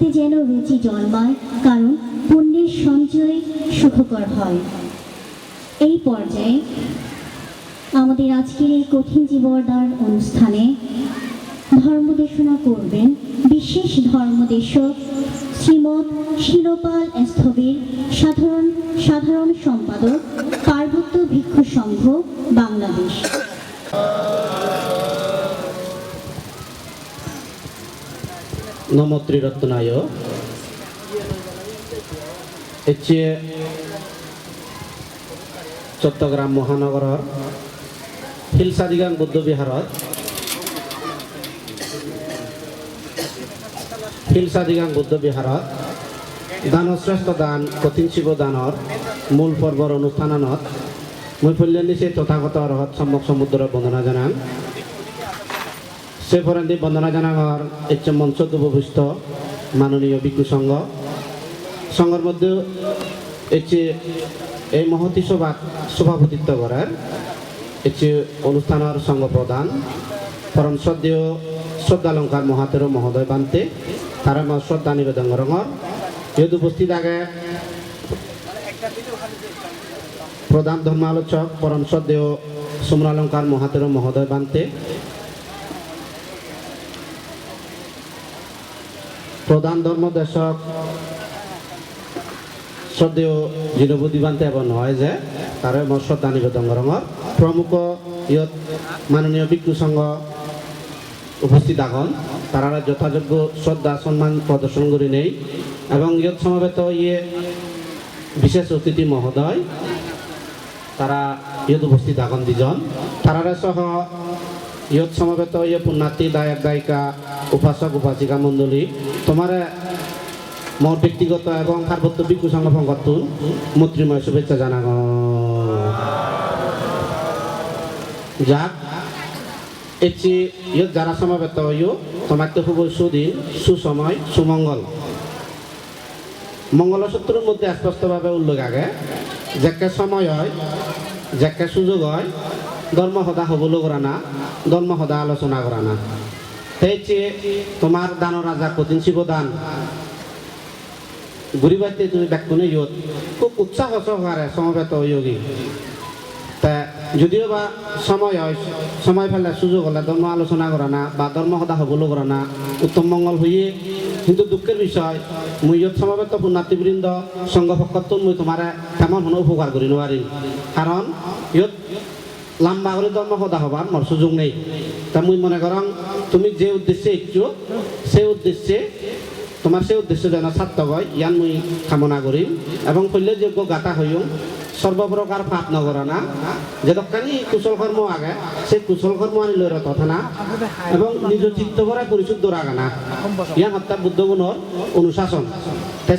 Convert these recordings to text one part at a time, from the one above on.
ভক্তি যেন রুচি জন্মায়, কারণ পুণ্যের সঞ্চয় সুখকর হয়। এই পর্যায়ে আমাদের আজকের এই কঠিন জীবনদান অনুষ্ঠানে ধর্মদেশনা করবেন বিশেষ ধর্মদেশক শ্রীমৎ শিলপাল স্থবির সাধারণ সাধারণ সম্পাদক পার্বত্য ভিক্ষু সংঘ বাংলাদেশ। নম ত্রিরত্নায় এচে চট্টগ্রাম মহানগৰৰ শিলচাদিগাং বুদ্ধ বিহাৰত শিলচাদিগাং বুদ্ধ বিহাৰত দানৰ শ্ৰেষ্ঠ দান কঠিন শিৱ দানৰ মূল পৰ্বৰ অনুষ্ঠানত মই ফল্যান্দিছে তথাগত অৰহত সম্যক সমুদ্ৰৰ বন্দনা জনাম সেফরান্দি বন্দনা জানাঙর এচ্ছে মঞ্চ উপবিষ্ট মাননীয় বিজ্ঞ সংঘ। সংঘের মধ্যে এচ্ছে এই মহতি সভা সভাপতিত্ব করার এচ্ছে অনুষ্ঠানের সংঘ প্রধান, পরম শ্রদ্ধেয় শ্রদ্ধালঙ্কার মহাতের মহোদয় বান্তে, তারা আমার শ্রদ্ধা নিবেদন রঙর যেহেতু উপস্থিত আগে প্রধান ধর্মালোচক, পরম শ্রদ্ধেয় সুমরালঙ্কার মহাতের মহোদয় বান্তে প্রধান ধর্মদেশক শ্রদ্ধেয় জিনবুদ্ধিবান্তে এবং হয় যে তাৰে মই শ্ৰদ্ধা নিবেদন ৰঙৰ প্ৰমুখ ইয়ত মাননীয় বিক্ষু সংঘ উপস্থিত আগন তারা যথাযোগ্য শ্রদ্ধা, সম্মান প্রদর্শন করে নেই। এবং ইয়ত সমবেত ইয়ে বিশেষ অতিথি মহোদয়, তারা ইয়ত উপস্থিত আগন দুজন। তারারে সহ ইয়ত সমবেত ইয়ে পুণ্যার্থী দায়ক দায়িকা উপাসক উপাসিকা মণ্ডলী। তোমার মোর ব্যক্তিগত এবং পার্বত্য বিক্ষু সংগঠন মৈত্রীময় শুভেচ্ছা জানাগ। যাক, এটি ইয়ত যারা সমাবেত ইয় তোমাকে শুভ সুদিন, সুসময়, সুমঙ্গল। মঙ্গলসূত্রের মধ্যে স্পষ্টভাবে উল্লেখ আগে, যাকে সময় হয়, যাকে সুযোগ হয় ধর্ম সদা হবলো করা না ধর্ম সদা আলোচনা করা না। হয়েছে তোমার দান রাজা কঠিন শিব দান। ঘুরিবাইতে তুমি ব্যক্তনে ইয়ত খুব উৎসাহ সহকারে সমবেত যোগী তা যদিও বা সময় হয়, সময় ফেলে সুযোগ হলে ধর্ম আলোচনা করা না বা ধর্ম সদা হবলো করা না, উত্তম মঙ্গল হইয়ে কিন্তু দুঃখের বিষয়, মুই ইয়ত সমবেত পুণ্যার্থীবৃন্দ সংঘ পক্ষত মুই তোমারে তেমন কোনো উপকার করি নোৱাৰিম। কাৰণ ইয়ত লম্বা করে ধর্ম সদা হবার মর সুযোগ নেই। তা মুই মনে করং, তুমি যে উদ্দেশ্যে ইচ্ছু সেই উদ্দেশ্যে, তোমার সেই উদ্দেশ্য যেন সার্থক হয়, ইয়ান মুই কামনা করিম। এবং শল্যযোগ্য গাতা হইও সর্বপ্রকার পাপ নগরা না। যেতকানি কুশল কর্ম আগে সেই কুশল কর্ম আনি লৈ তথা না এবং নিজ চিত্ত করে পরিশুদ্ধ রাখা না ইয়ান হত্যা বুদ্ধ গুণর অনুশাসন।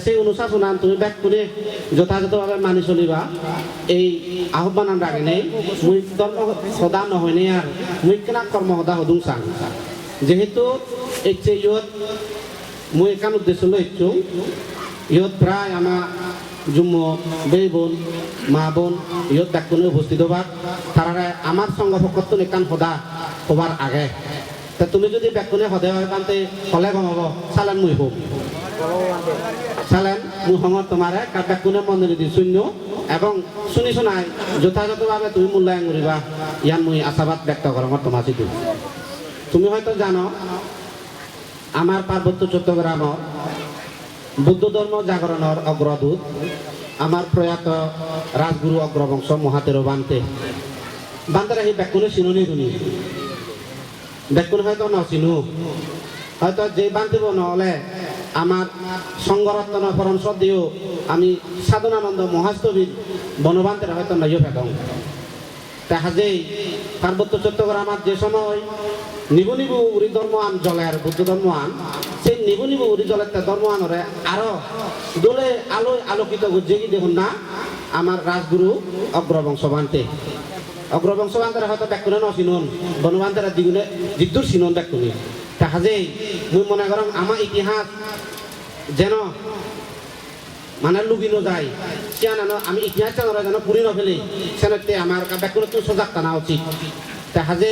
সেই অনুশাসন আন তুমি ব্যাক করে যথাযথভাবে মানি চলিবা। এই আহ্বান আন রাখে নেই। মুই সদা নহয় নে আর মুই কেনা কর্ম সদা হদুং চাং যেহেতু এই যে ইয়ত মই একান উদ্দেশ্য লৈ ইয়ত প্ৰায় আমাৰ জুম্ম বেই বোন, মা বোন ইয়ত ডাক্তনে উপস্থিত হবা। তারারে আমার সঙ্গ ভকত একান সদা হবার আগে। তা তুমি যদি ব্যাকুনে সদে হয় কান্তে হলে গম হব, চালেন মুই হোক চালেন, মোৰ সময়ত তোমাৰে ব্যাকুনে মন্দিৰ দি শূন্য এবং শুনি শুনাই, যথাযথভাৱে তুমি মূল্যায়ন কৰিবা। ইয়ান মুই আশাবাদ ব্যক্ত কৰোঁ তোমাৰ চিঠি তুমি হয়তো জানো আমার পার্বত্য চট্টগ্রামত বুদ্ধ ধর্ম জাগরণের অগ্রদূত আমার প্রয়াত রাজগুরু অগ্রবংশ মহাতের বান্তে। বান্তে সেই ব্যাকুনে চিনুনি শুনি ব্যাকুন হয়তো নচিনু। হয়তো যে বান্তিব নহলে আমার সংগরত্ন পরম শ্রদ্ধেয় আমি সাধনানন্দ মহাস্তবীর বনবান্তের হয়তো নাইও ফেদং তাহাজেই পার্বত্য চট্টগ্রামাত যে সময় নিবু নিবু উরি ধর্ম আন জলের বুদ্ধ ধর্ম আন সেই নিবু নিবু উরি জলের ধর্ম আনরে আরও দোলে আলো আলোকিত গুজেগি দেখুন না আমার রাজগুরু অগ্রবংশ বান্তে অগ্রবংশ বান্তারা হয়তো ব্যাকুনে নচিনুন বনবান্তারা দ্বিগুণে জিদ্দুর চিনুন ব্যাকুনি তাহাজেই মুই মনে করম আমার ইতিহাস যেন মানে লুবিনো যায় সিয়ান আমি ইতিহাস যেন পুরি নফেলে। সেনতে আমার ব্যাকুনে তো সজাগ টানা উচিত। দেখা হাজে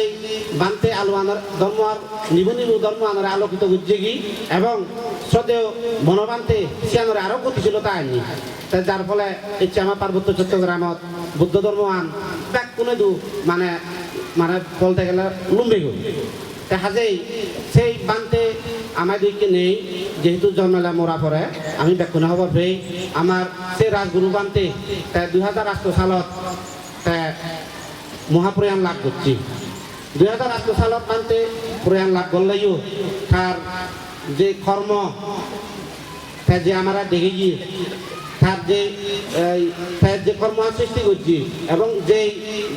বানতে আলো আনার ধর্ম আর নিবু নিবু ধর্ম আনার আলোকিত কি এবং শ্রদ্ধেয় বনবান্তে সিয়ানোর আরও গতিশীলতা আনি তাই যার ফলে ইচ্ছে আমার পার্বত্য চট্টগ্রামত বুদ্ধ ধর্ম আন ব্যাক কোনে দু মানে মানে বলতে গেলে লুম্বে গো যায়, সেই বানতে আমার দিকে নেই, যেহেতু জন্মেলা মরা পরে আমি ব্যাকুনে হব পেয়ে আমার সেই রাজগুরু বানতে তাই দুই হাজার আঠারো সালত মহাপ্রয়াণ লাভ করছি। দুই হাজার আঠারো সালত মানতে প্রয়াণ লাভ করলেও তার যে কর্ম তার যে আমরা দেখে গিয়ে তার যে এই, তার যে কর্ম সৃষ্টি করছি এবং যে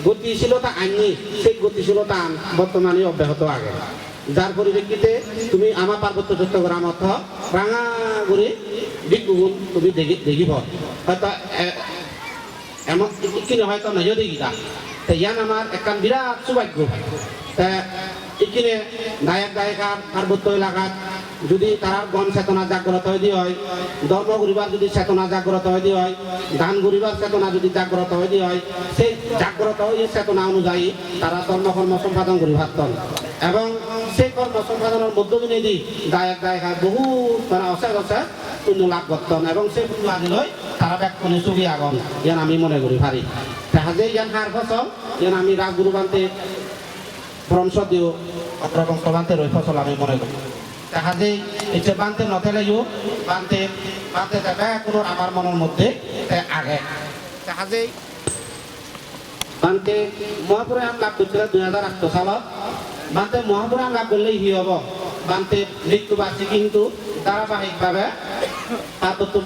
গতিশীলতা আনি সেই গতিশীলতা বর্তমানে অব্যাহত আগে। যার পরিপ্রেক্ষিতে তুমি আমার পার্বত্য চট্টগ্রামত রাঙাগুড়ি বিজ্ঞগুণ তুমি দেখি দেখিব। হয়তো এমন ইকিনে হয়তো নজর দিগিতা তা ইয়ান আমার একখান বিরাট সৌভাগ্য। ইকিনে গায়ক গায়িকার পার্বত্য এলাকাত যদি তারা গণ চেতনা জাগ্রত হয়ে দিয়ে হয়, ধর্ম গরিবার যদি চেতনা জাগ্রত হয়ে দিয়ে হয় গান গরিবার চেতনা যদি জাগ্রত হয়ে দিয়ে হয়, সেই জাগ্রত হয়ে চেতনা অনুযায়ী তারা ধর্ম, কর্ম সম্পাদন করি ভাবতন এবং সেই কর্ম সম্পাদনের মধ্য দিয়ে দি গায়ক গায়িকা বহু মানে অশেষ অশেষ পুণ্য লাভ করতেন এবং সেই পুণ্য আজিলৈ তারা করে চুগি আগন ইয়ান আমি মনে করি, ভারি। যায় ইয়ান হার ফসল, ইয়ান আমি রাজগুরু বান্তে পরমশ দিও অগ্রবংশ বান্তে রই ফসল আমি মনে করি দেখা যায় বান্তে বান্তে যাবে কোনো আমার মনের মধ্যে আগে দেখা বান্তে লাভ করছিল দুই হাজার আঠারো সালত বান্তে মহাপুরাণ লাভ করলেই হি হব। বান্তে মৃত্যুবার্ষিকী কিন্তু ধারাবাহিকভাবে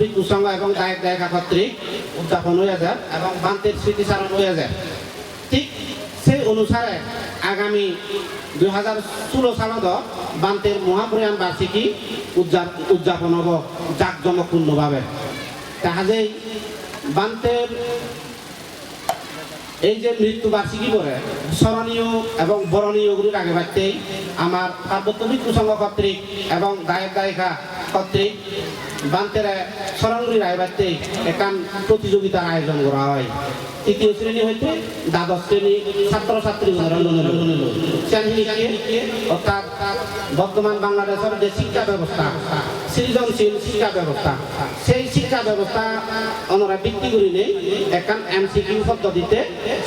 বিজ্ঞু এবং গায়ক গায়িকা কর্তৃক উদযাপন হয়ে যায় এবং বান্তের স্মৃতিচারণ হয়ে যায় সেই অনুসারে আগামী দুই হাজার ষোলো সালত বান্তের মহাপুরাণ বার্ষিকী উদযাপ, উদযাপন হব জাঁকজমকপূর্ণভাবে। যায় বান্তের এই যে মৃত্যু বার্ষিকী করে স্মরণীয় এবং বরণীয় গুলির আগে বাড়তেই আমার পার্বত্য মৃত্যু সংঘ কর্তৃক এবং গায়ক গায়িকা কর্তৃক বান্তের স্মরণগুলির আগে বাড়তেই একান প্রতিযোগিতার আয়োজন করা হয়। তৃতীয় শ্রেণি হইতে দ্বাদশ শ্রেণি ছাত্র ছাত্রী অর্থাৎ বর্তমান বাংলাদেশের যে শিক্ষা ব্যবস্থা, সৃজনশীল শিক্ষা ব্যবস্থা, সেই শিক্ষা ব্যবস্থা ওনারা ভিত্তি করে নেই, একান এমসিকিউ পদ্ধতিতে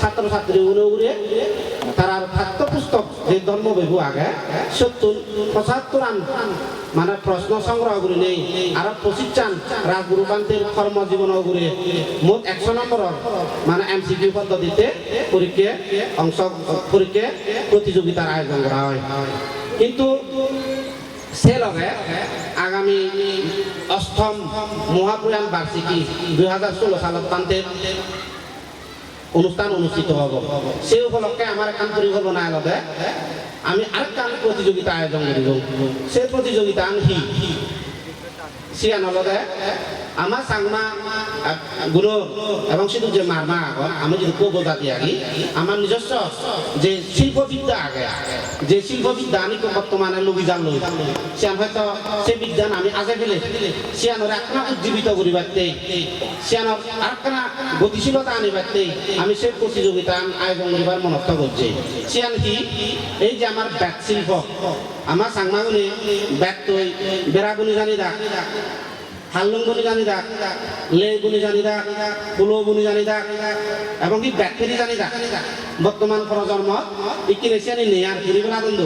ছাত্র ছাত্রী উড়ে উড়ে তারা খাদ্য পুস্তক যে বইব আগে, সত্তর, পঁচাত্তর আন মানে প্রশ্ন সংগ্রহ করে নেই। আর পঁচিশান রাজগুরু বান্তের কর্মজীবন করে মোট একশো নম্বরের মানে এমসিকিউ পদ্ধতিতে পরীক্ষা অংশ, পরীক্ষা প্রতিযোগিতার আয়োজন করা হয়। কিন্তু সে লগে আগামী অষ্টম মহাপুরাণ বার্ষিকী দুই হাজার ষোলো সালত অনুষ্ঠান অনুষ্ঠিত হব। সেই উপলক্ষে আমার এখন পরিকল্পনা আগতে আমি আরেকখান প্রতিযোগিতা আয়োজন করিব সেই প্রতিযোগিতা আমি হি সিয়ান লগতে আমার সাংমা গুরু এবং শুধু যে মারমা আগত আমি যদি কব জাতি আগে আমার নিজস্ব যে শিল্পবিদ্যা আগে, যে শিল্পবিদ্যা আমি বর্তমানে লগি যান লই সিয়ান হয়তো সেই বিজ্ঞান আমি আগে গেলে সিয়ানোর একখানা উজ্জীবিত করিবারতে সিয়ানোর আরেকখানা গতিশীলতা আনিবারতে আমি সেই প্রতিযোগিতা আয়োজন করিবার মনস্থ করছি সিয়ান কি এই যে আমার ব্যাট শিল্প আমার সাংমাগুনি ব্যাট তৈ বেড়াগুনি জানি দা হাল্লুং গুনি জানি দা লে গুনি জানি দা কুলো গুনি জানি দা এবং কি ব্যাকটেরি জানি দা বর্তমান প্রজন্ম ইকিনে সিয়ানি নেই, আর বন্ধু।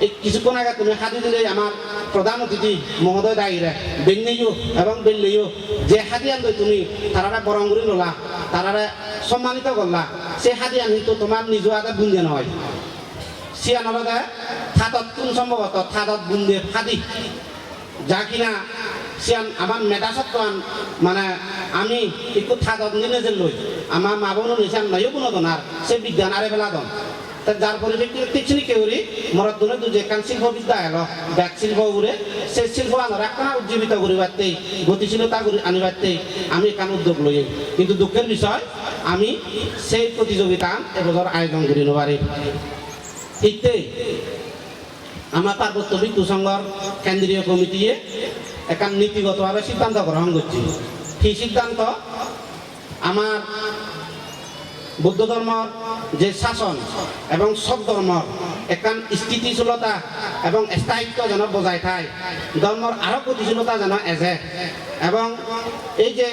এই কিছুক্ষণ আগে তুমি হাতি দিলে আমার প্রধান অতিথি মহোদয় দায়ীরে বেঙ্গেইও এবং বেললেইও যে হাতি আনবে তুমি তারা বরঙ্গুরি ললা তারা সম্মানিত করলা সেই হাতি আনি তো তোমার নিজ আগে বুঞ্জে নহয়। সিয়ানলদে থাতত কোন সম্ভবত থাতত বুন্দে ফাদি যা কিনা সিয়ান আমার মেধাসত্বান মানে আমি একটু থাতত নিনে যে লই আমার মা বোন নিশান নয় কোনো দনার সে বিজ্ঞান আরে বেলা দন যার পরিপ্রেক্ষিতে তিনচিনি কেউরি মরদ দুনে দুজে কান শিল্প বিদ্যা এলো ব্যাগ শিল্প উড়ে সেই শিল্প আনার একটা উজ্জীবিত করিবারতেই গতিশীলতা করি আনিবারতেই আমি কান উদ্যোগ লই। কিন্তু দুঃখের বিষয়, আমি সেই প্রতিযোগিতা এবছর আয়োজন করি নবারি। ঠিকতেই আমার পার্বত্য বিদ্যু সংঘর কেন্দ্রীয় কমিটিয়ে একান নীতিগতভাবে সিদ্ধান্ত গ্রহণ করছি। সেই সিদ্ধান্ত? আমার বৌদ্ধ ধর্মর যে শাসন এবং সব ধর্মর একান স্থিতিশীলতা এবং স্থায়িত্ব যেন বজায় থাকে ধর্মর আরও গতিশীলতা যেন এজে। এবং এই যে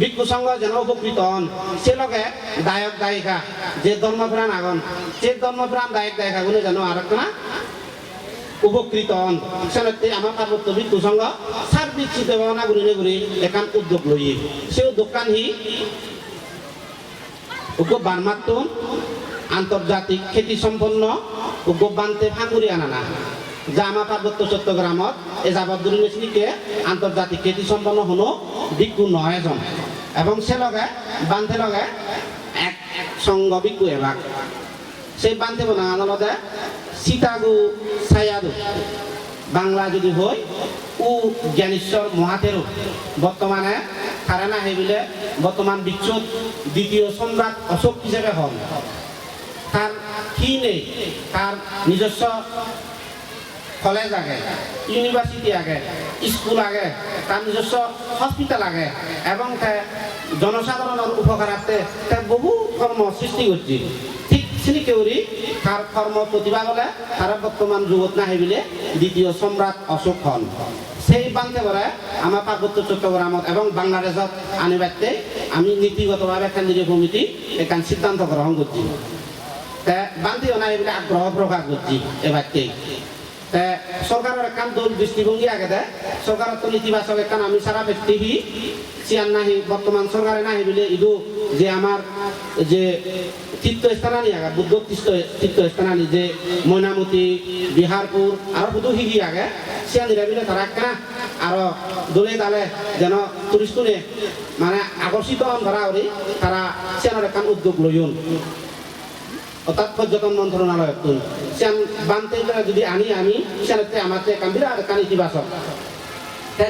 ভিক্ষু সংঘ যেন উপকৃত হন, সে লগে দায়ক দায়িকা, যে ধর্মপ্রাণ আগন সে ধর্মপ্রাণ দায়ক দায়িকাগুলো যেন আর একটা উপকৃত হন। সেনাতে আমার পার্বত্য ভিক্ষু সংঘ সার্বিক চিন্তা ভাবনা ঘুরি ঘুরি একান উদ্যোগ লই সেই উদ্যোগকান হি উগ্র বানমাত্তুন আন্তর্জাতিক খ্যাতি সম্পন্ন উগ্র বানতে আনানা। যা আমার পার্বত্য চট্টগ্রামত এ দূরে মেশিনিকে আন্তর্জাতিক খ্যাতি সম্পন্ন হলো ভিক্ষু নয় এজন। এবং সে লগে বান্ধে লগে এক সঙ্গ ভিক্ষু এভাগ। সেই বান্ধে বনা আদালতে সীতাগু ছায়াদু। বাংলা যদি হয় ও জ্ঞানেশ্বর মহাতেরও বর্তমানে কারেনা হেবিলে বর্তমান বিশ্বত দ্বিতীয় সম্রাট অশোক হিসেবে হন তার কি নেই তার নিজস্ব কলেজ আগে ইউনিভার্সিটি আগে, স্কুল আগে তার নিজস্ব হসপিটাল আগে এবং জনসাধারণের উপকারার্থে তে বহু কর্ম সৃষ্টি করছে ঠিক চিনি কেউরি তার কর্ম প্রতিভা বলে তারা বর্তমান যুগত না হেবিলে দ্বিতীয় সম্রাট অশোক হন সেই বান্ধে করে আমার পার্বত্য চট্টগ্রামত এবং বাংলাদেশত আনিবাতে আমি নীতিগতভাবে কেন্দ্রীয় কমিটি এখান সিদ্ধান্ত গ্রহণ করছি। বান্ধিও না এগুলো আগ্রহ প্রকাশ করছি এবারতেই তে সরকারের একখান দল দৃষ্টিভঙ্গি আগে দেয় সরকারের তো নেতিবাচক একখান আমি সারা ব্যক্তি হি চিয়ান নাহি, বর্তমান সরকারে নাহি বলে ইদু যে আমার যে তীর্থস্থানানি আগে, বুদ্ধ তীর্থ তীর্থস্থানানি যে ময়নামতি, বিহারপুর, আরও বুধু হিগি আগে। চিয়ান দিলে তারা একটা আর দোলে তালে যেন টুরিস্টুনে মানে আকর্ষিত হন ধরা করি তারা সিয়ানোর একখান উদ্যোগ লইন অর্থাৎ পর্যটন মন্ত্রণালয় সিয়ান বানতে যদি আনি আনি সিয়ানতে আমাতে কাম বিরাট কান ইতিবাচক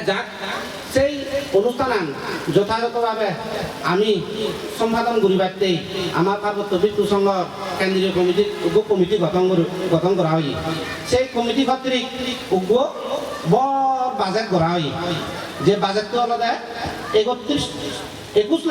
যাক, সেই অনুষ্ঠান যথাযথভাবে আমি সম্পাদন করিবারতেই আমার পার্বত্য বিদ্যুৎ সংঘ কেন্দ্রীয় কমিটি উগ্র কমিটি গঠন গঠন করা হয়। সেই কমিটি কর্তৃক উগ্র বড় বাজেট করা হয়। যে বাজেটটো হলতে একত্রিশ একুশ